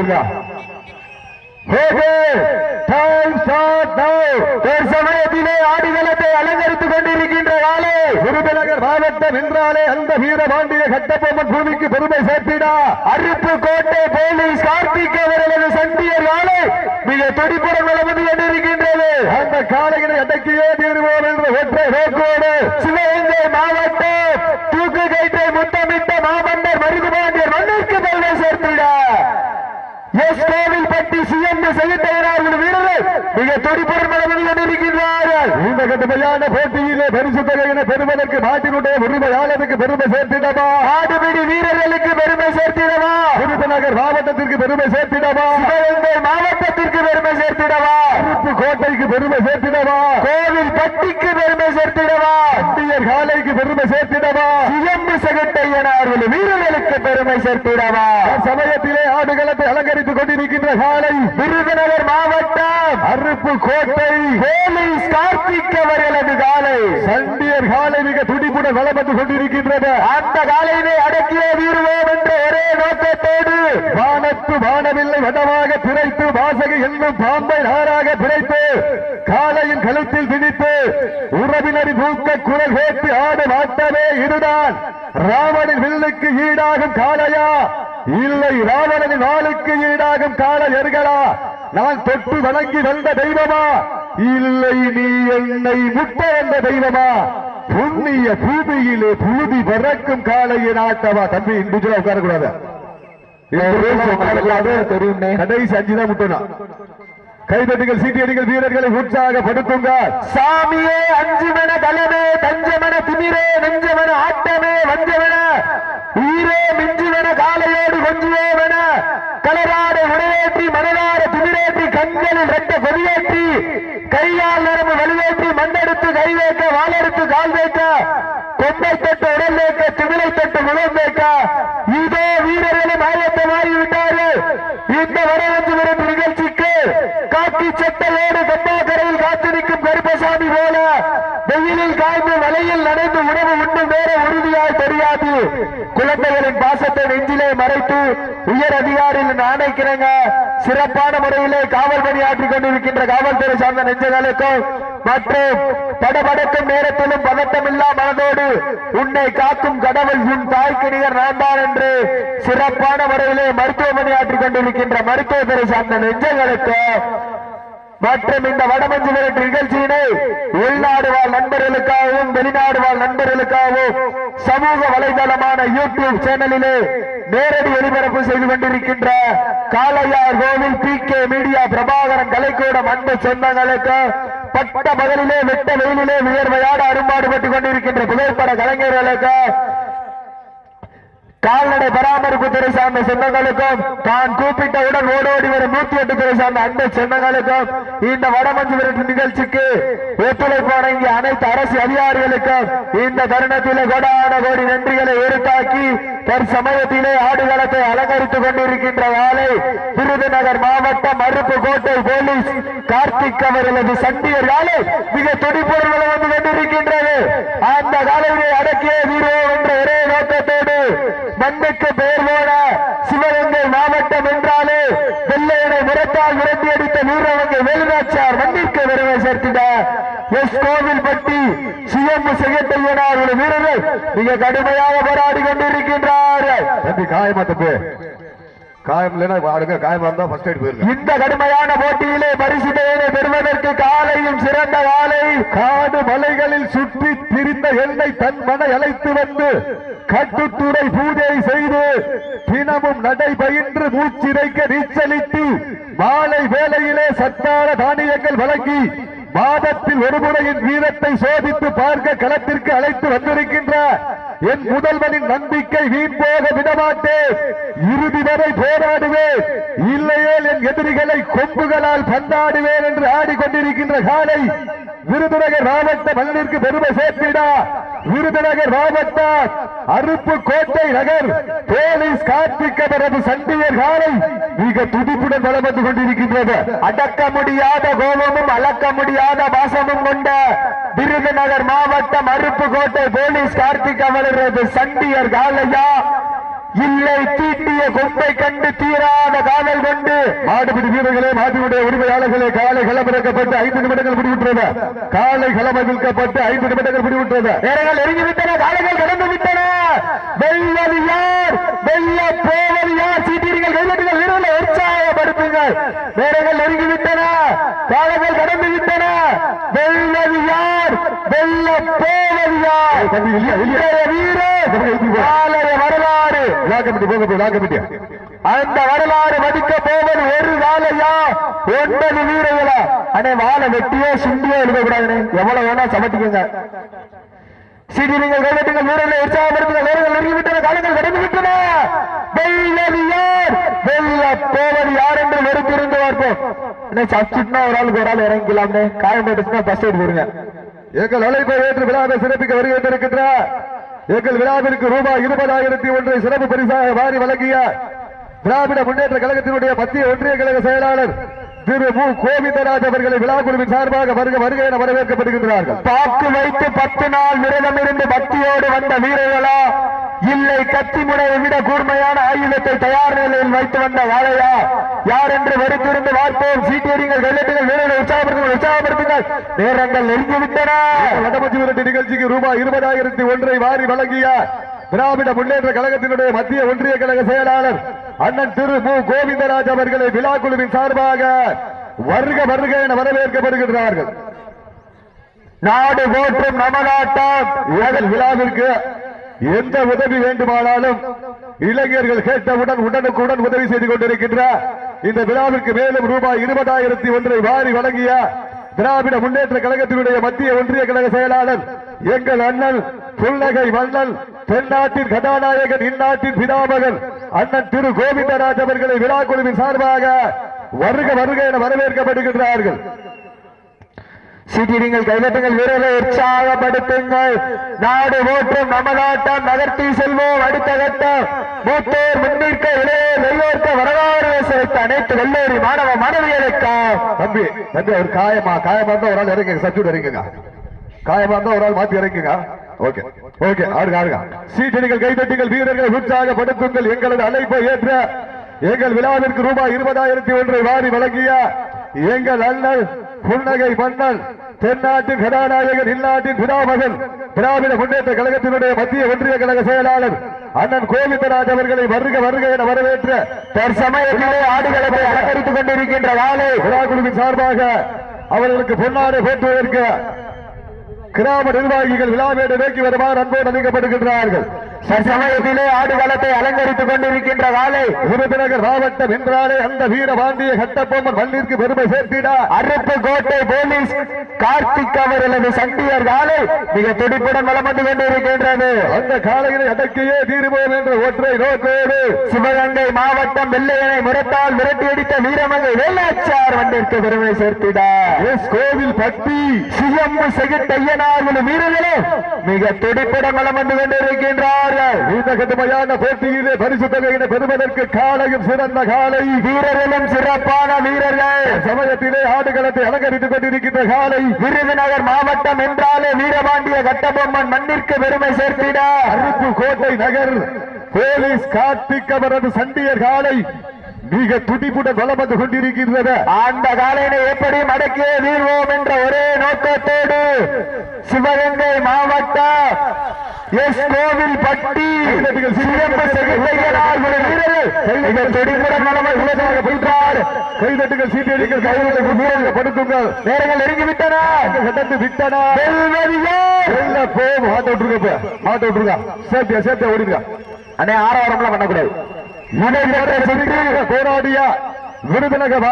இருக்கா ஒரு சமயத்திலே ஆடிகளத்தை அலங்கரித்துக் கொண்டிருக்கின்ற காலை விருதுநகர் மாவட்டம் என்றாலே அந்த வீரபாண்டிய கட்டபொம்மன் பூமிக்கு பெருமை சேர்த்திடா. அருப்பு கோட்டை போலீஸ் கார்த்திக் அவர்களது சண்டியர் காலை மிக துடிப்புடன் வளர்ந்து கொண்டிருக்கின்றது. அந்த காலையினை அடக்கியே தீர்வோம் என்ற ஒற்றை நோக்கோடு சிவகங்கை மாவட்டம் தூக்கு கைட்டை முத்தமிட்ட மாமன்னர் மருதுபாண்டியர் மண்ணிற்கு பெருமை சேர்த்திடா. எஸ் கோவில்பட்டி சிஎம் செய்யத்தவர்கள் வீரர்கள் மிக துடிப்புடன் நடந்து கொண்டிருக்கின்றார்கள். இந்த கடுமையான போட்டியிலே பரிசு தொகையினை பெறுவதற்கு நாட்டினுடைய உரிமையாளருக்கு பெருமை சேர்த்திடமா ஆடுபிடி வீரர்களுக்கு பெருமை சேர்த்திடவா? விருதுநகர் மாவட்டத்திற்கு பெருமை சேர்த்திடவா? சிவகங்கை மாவட்டத்திற்கு பெருமை சேர்த்திடவா? அருப்பு கோட்டைக்கு பெருமை சேர்த்திடவா? கோவில் பட்டிக்கு பெருமை சேர்த்திடவா? அட்டியர் காலைக்கு பெருமை சேர்த்திடவா? சிஎம் செகட்டையனார்கள் வீரர்களுக்கு பெருமை சேர்த்திடவா. சமயத்திலே ஆடுகளத்தை அலங்கரித்துக் கொண்டிருக்கின்ற காலை விருதுநகர் மாவட்டம் அருப்பு கோட்டை போலீஸ் கார்த்திக் அவர்களது காலை. சண்டியர் காலை மிக துடிப்புடன் வளம் கொண்டிருக்கின்றது. அந்த காலையினை அடக்கிய வீருவோம் என்ற ஒரே நோக்கத்தோடு. வானத்து வானவில்லை வடமாக பிழைத்து வாசகி என்னும் பாம்பை நாராக பிழைத்து காலையின் கழுத்தில் திணித்து உறவினரின் ஊக்க குரல் கேட்டு ஆடு வாட்டமே இதுதான். ராவணின் வில்லுக்கு ஈடாகும் காளையா இல்லை ராவணனின் வாளுக்கு ஈடாகும் காளையர்களா நான் தொட்டு வணங்கி வந்த தெய்வமா? இல்லை நீ என்னை முட்ட வந்த தெய்வமா? புண்ணிய பூமியிலே புழுதி பறக்கும் காளையின் ஆட்டவா தம்பி இண்டிவிஜுவலா உட்காரக்கூடாது. தெரியும். கடைசி அஞ்சு தான் முட்டணும் கைதட்டுகள் சீட்டியடிகள் வீரர்களை உற்சாகப்படுத்துங்க. சாமியே அஞ்சுமன கலமே தஞ்சமன திமிரே நெஞ்சமன ஆட்டமே வஞ்சமன ஈரே மிஞ்சுவன காலையோடு கொஞ்சுவோவன கலராட உடையேற்றி மனதார திமிரேற்றி கண்களில் ரத்த கொடியேற்றி கையால் நரம்பு வலுவேற்றி மண்ணெடுத்து கை வைக்க வாழெடுத்து கால் வைக்க கொம்பை தட்டு உடல் வைக்க திமிலை தட்டு முகம் வைக்க இதோ வீரர்களும் ஆயத்தமாகி விட்டார்கள் இந்த வரவஞ்சு விரும்பு நிகழ்ச்சிக்கு காக்கி சட்டையோடு கம்மாக்கரையில் காத்து நிற்கும் கருப்பசாமி போல வெயிலில் காய்ந்து மலையில் நடந்து உணவு உண்ணும் வேற உறுதியாய் தெரியாது. குழந்தைகளின் பாசத்தை நெஞ்சிலே மறைத்து உயர் அதிகாரியில் ஆணைக்கிறங்க சிறப்பான முறையிலே காவல் பணியாற்றிக் கொண்டிருக்கின்ற காவல்துறை சார்ந்த நெஞ்சங்களுக்கும் மற்றும் படபடக்கும் நேரத்திலும் பதட்டமில்லா மனதோடு உன்னை காக்கும் கடவுள் உன் தாய்க்கு நிகர் நான்தான் என்று சிறப்பான முறையிலே மருத்துவமனை ஆற்றிக் கொண்டிருக்கின்ற மருத்துவத்துறை சார்ந்த நெஞ்சங்களுக்கு மற்றும் இந்த வடமஞ்சு விரட்டு நிகழ்ச்சியினை உள்நாடு வாழ் நண்பர்களுக்காகவும் வெளிநாடு வாழ் நண்பர்களுக்காகவும் சமூக வலைதளமான யூடியூப் சேனலிலே நேரடி ஒளிபரப்பு செய்து கொண்டிருக்கின்ற Kalaiyar Kovil P K media Prabhakaran கலைக்கூடம் அன்பு சொந்தங்களுக்கு பட்ட பகலிலே வெட்ட வெயிலிலே வியர்வையாட அரும்பாடுபட்டுக் கொண்டிருக்கின்ற புகைப்பட கலைஞர்களுக்கு கால்நடை பராமரிப்பு துறை சார்ந்த சொந்தங்களுக்கும் தான் கூப்பிட்டவுடன் ஓடோடி வரும் நூத்தி எட்டு துறை சார்ந்த அன்பு சொந்தங்களுக்கும் இந்த வடமஞ்சு விரட்டு நிகழ்ச்சிக்கு ஒத்துழைப்பு வழங்கிய அனைத்து அரசு அதிகாரிகளுக்கும் இந்த தருணத்தில் கொடான கோடி நன்றிகளை உறுத்தாக்கி தற்சமயத்திலே ஆடுகளத்தை அலங்கரித்துக் கொண்டிருக்கின்ற வேலை விருதுநகர் மாவட்டம் அருப்பு கோட்டை போலீஸ் கார்த்திக் அவர்களது சண்டியர் காலை மிக துடிப்பொருள் வந்து கொண்டிருக்கின்றது. அந்த காலையை அடக்கிய வீரோ என்ற ஒரே நோக்கத்தோடு மண்ணுக்கு பெயர் போன வெள்ளையனை முரத்தால் விரட்டி அடித்த வீரவங்கை வேலுநாச்சார் மண்ணிற்கு விரைவை சேர்த்தினார் எஸ் கோவில்பட்டி சிஎம் செகட்டையனார் வீரர்கள் மிக கடுமையாக போராடி கொண்டிருக்கின்றார்கள். தம்பி காயமா காயம் இல்லைன்னா ஆடுங்க காயம் இருந்தா ஃபர்ஸ்ட் எய்ட் போயிருங்க இந்த கடுமையான போட்டியிலே பரிசு சிறந்த காலையும் சிறந்த காலை. காடு மலைகளில் சுற்றி திரிந்த எண்ணை தன் மன அழைத்து வந்து கட்டுத்துறை பூஜை செய்து தினமும் நடைபயின்று மூச்சிறைக்க நீச்சலிட்டு மாலை வேளையிலே சத்தான தானியங்கள் வழங்கி மாதத்தில் ஒரு முறையின் வீரத்தை சோதித்து பார்க்க களத்திற்கு அழைத்து வந்திருக்கின்ற என் முதல்வனின் நம்பிக்கை வீண் போக விடமாட்டேன். இறுதி வரை போராடுவேன். இல்லையேல் என் எதிரிகளை கொம்புகளால் பந்தாடுவேன் என்று ஆடிக்கொண்டிருக்கின்ற காலை விருதுநகர் மாவட்ட மண்ணிற்கு பெருமை சேர்த்திடா. விருதுநகர் மாவட்ட அருப்பு கோட்டை நகர் போலீஸ் கார்த்திக் அவரது சண்டியர் காலை மிக துடிப்புடன் வளம் வந்து கொண்டிருக்கின்றது. அடக்க முடியாத கோபமும் அளக்க முடியாத பாசமும் கொண்ட விருதுநகர் மாவட்டம் அருப்பு கோட்டை போலீஸ் கார்த்திக் அவரது சண்டியர் காலையா? இல்லை தீட்டிய கொம்பை கண்டு தீராத காதல் கொண்டு மாடுபிடி வீரர்களே மாட்டினுடைய உரிமையாளர்களே காலை கிளம்பிறக்கப்பட்டு ஐந்து நிமிடங்கள் முடிவுற்றது. காலை கிளம்பிக்கப்பட்டு ஐந்து நிமிடங்கள் முடிவுற்றது. நேரங்கள் நெருங்கிவிட்டன காலைகள் கடந்து விட்டன வெல்வது யார் வெல்ல போவது யார் சீட்டீர்கள் கைதட்டுங்கள் வீரர்களை உற்சாகப்படுத்துங்கள். நேரங்கள் நெருங்கிவிட்டன காலைகள் கடந்து வெல்ல போவது யார் இன்றைய வீரர் வரலாறு. அந்த வரலாறு மதிக்க போவது ஒரு வாழையா ஒன்பது வீரர்களா? அண்ணே வாழை வெட்டியோ சிண்டியோ எழுதக்கூடாதுன்னு எவ்வளவு வேணா சமட்டிக்கங்க சீடி நீங்கள் கைதட்டுங்கள் வீரர்களை உற்சாகப்படுத்துங்கள். நேரங்கள் நெருங்கிவிட்டன காலங்கள் கடந்து விட்டன வெல்வது யார் வெல்ல போவது யார் என்று வெறுத்திருந்து பார்ப்போம். சப்ஸ்டிட்னா ஒரு ஆளுக்கு ஒரு ஆள் இறங்கிக்கலாம்னு காயம் போட்டுச்சுன்னா பஸ் எடுத்து போடுங்க. எங்கள் அழைப்பை ஏற்று விழாவை சிறப்பிக்க வருகின்றிருக்கின்ற எங்கள் விழாவிற்கு ரூபாய் இருபதாயிரத்தி ஒன்றை சிறப்பு பரிசாக வாரி வழங்கிய திராவிட முன்னேற்ற கழகத்தினுடைய மத்திய ஒன்றிய கழக செயலாளர் திரு மு. கோவிந்தராஜ் அவர்களை விழா குழுவின் சார்பாக வருக வருகை என வரவேற்கப்படுகின்றார்கள். பாக்கு வைத்து பத்து நாள் விரதம் இருந்து பக்தியோடு வந்த வீரர்களா? இல்லை கத்தி முனையை விட கூர்மையான ஆயுதத்தை தயார் நிலையில் வைத்து வந்த வாழையா? யார் என்று வெறுத்திருந்து பார்ப்போம். சீட்டேரிங்கள் வெள்ளட்டுகள் வீரர்களை உற்சாகப்படுத்துங்கள் உற்சாகப்படுத்துங்கள். நேரங்கள் நெருங்கிவிட்டன. வடமஞ்சி விரட்டு நிகழ்ச்சிக்கு ரூபாய் இருபதாயிரத்தி ஒன்றை வாரி வழங்கிய திராவிட முன்னேற்ற கழகத்தினுடைய மத்திய ஒன்றிய கழக செயலாளர் அண்ணன் திரு மு. கோவிந்தராஜ் அவர்களை விழா குழுவின் சார்பாக வருக வருக என வரவேற்கப்படுகின்றார்கள். நாடு போற்றும் நமநாட்டம் ஏழல் விழாவிற்கு எந்த உதவி வேண்டுமானாலும் இளைஞர்கள் கேட்டவுடன் உடனுக்குடன் உதவி செய்து கொண்டிருக்கின்ற இந்த விழாவிற்கு மேலும் ரூபாய் இருபதாயிரத்தி ஒன்றை வாரி வழங்கிய திராவிட முன்னேற்ற கழகத்தினுடைய மத்திய ஒன்றிய கழக செயலாளர் எங்கள் அண்ணன் புன்னகை மன்னன் தென்னாட்டின் கதாநாயகன் இந்நாட்டின் பிதாமகன் அண்ணன் திரு கோவிந்தராஜ் அவர்களை விழா குழுவின் சார்பாக வருக வருக என வரவேற்கப்படுகின்றார்கள். சீட்டிடுங்கள் கைதட்டுங்கள் வீரர்களை உற்சாகப்படுத்துங்கள். நாடு ஓட்டும் நமதாட்டம் நகர்த்தி செல்வோம் அடுத்த கட்டம் மூத்தோர் முன்னிற்க இளையோர் வெள்ளோர்க்க வரலாறு சேர்த்த அனைத்து வெள்ளோரி மாணவ மாணவியருக்கா தம்பி தம்பி அவர் காயமா? காயமா இருந்தா ஒரு ஆள் இறங்குங்க சச்சூட் இறங்குங்க. காயமா இருந்தா ஒரு ஆள் மாத்தி இறங்குங்க. ஓகே ஓகே ஆடுங்க ஆடுங்க. சீட்டடிகள் கைதட்டுங்கள் வீரர்களை உற்சாகப்படுத்துங்கள். எங்களது அழைப்பை ஏற்ற எங்கள் விழாவிற்கு ரூபாய் இருபதாயிரத்தி ஒன்றை வாரி வழங்கிய எங்கள் அண்ணல் புன்னகை மன்னன் தென்னாட்டின் கதாநாயகன் இந்நாட்டின் பிதாமகன் திராவிட முன்னேற்ற கழகத்தினுடைய மத்திய ஒன்றிய கழக செயலாளர் அண்ணன் கோவிந்தராஜ் அவர்களை வருக வருக என வரவேற்ற தற்சமயத்திலே ஆடுகளத்தை அலங்கரித்துக் கொண்டிருக்கின்ற வாழை விழா குழுவின் சார்பாக அவர்களுக்கு பொன்னாடை போற்றுவதற்கு கிராம நிர்வாகிகள் விழாவேடு நோக்கி வருமாறு அன்போடு அளிக்கப்படுகின்றார்கள் சமயத்திலே ஆடுகளத்தை அலங்கரித்துக் கொண்டிருக்கின்ற வாழை விருதுநகர் மாவட்டம் என்றாலே அந்த வீரபாண்டிய கட்டப்பொம்மன் மண்ணிற்கு பெருமை சேர்த்திட. அருப்பு கோட்டை போலீஸ் கார்த்திக் அவர்களது சண்டியர் காலை மிக துடிப்புடன் வளம் வந்து கொண்டிருக்கின்றது. அந்த காலையினை அடக்கியே தீருவோம் என்ற ஒற்றை நோக்கோடு சிவகங்கை மாவட்டம் வெள்ளையனை முரட்டால் விரட்டியடித்த வீரமங்கை வேலாச்சார் வண்டிற்கு பெருமை சேர்த்திட. எஸ் கோவில் பட்டி சிஎம் செகுட்டையனார்கள் வீரர்களே மிக துடிப்புடன் வளம் வந்து கொண்டிருக்கின்றார்கள் இந்த கடுமையான போட்டியிலே பரிசு தொகையினை பெறுவதற்கு காலையும் சிறந்த காலை. வீரர்களும் சிறப்பான வீரர்கள். சமயத்திலே ஆடுகளத்தை அலங்கரித்துக் கொண்டிருக்கின்ற காலை. விருதுநகர் மாவட்டம் என்றாலே வீரபாண்டிய கட்டபொம்மன் மண்ணிற்கு பெருமை சேர்த்திட. அருப்பு கோட்டை நகர் போலீஸ் கார்த்திக் அவரது சண்டியர் காலை மிக துடிப்புடன் வளம் வந்து கொண்டிருக்கின்றது. அந்த காலையினை எப்படி மடக்கியே வீழ்வோம் என்ற ஒரே நோக்கத்தோடு சிவகங்கை மாவட்டம் எஸ் கோவில் பட்டி. கைதட்டுகள் சீட்டடிகள் கைகளை வீரர்கள் படுத்துங்கள் நேரங்கள் கடந்து விட்டன. வெல்ல போ மாட்ட விட்டுருங்க மாட்ட விட்டுருங்க. சேஃப்டியா சேஃப்டியா ஓடிங்க அண்ணே ஆரவாரம்லாம் பண்ணக்கூடாது. போராடிய விருதுநகர்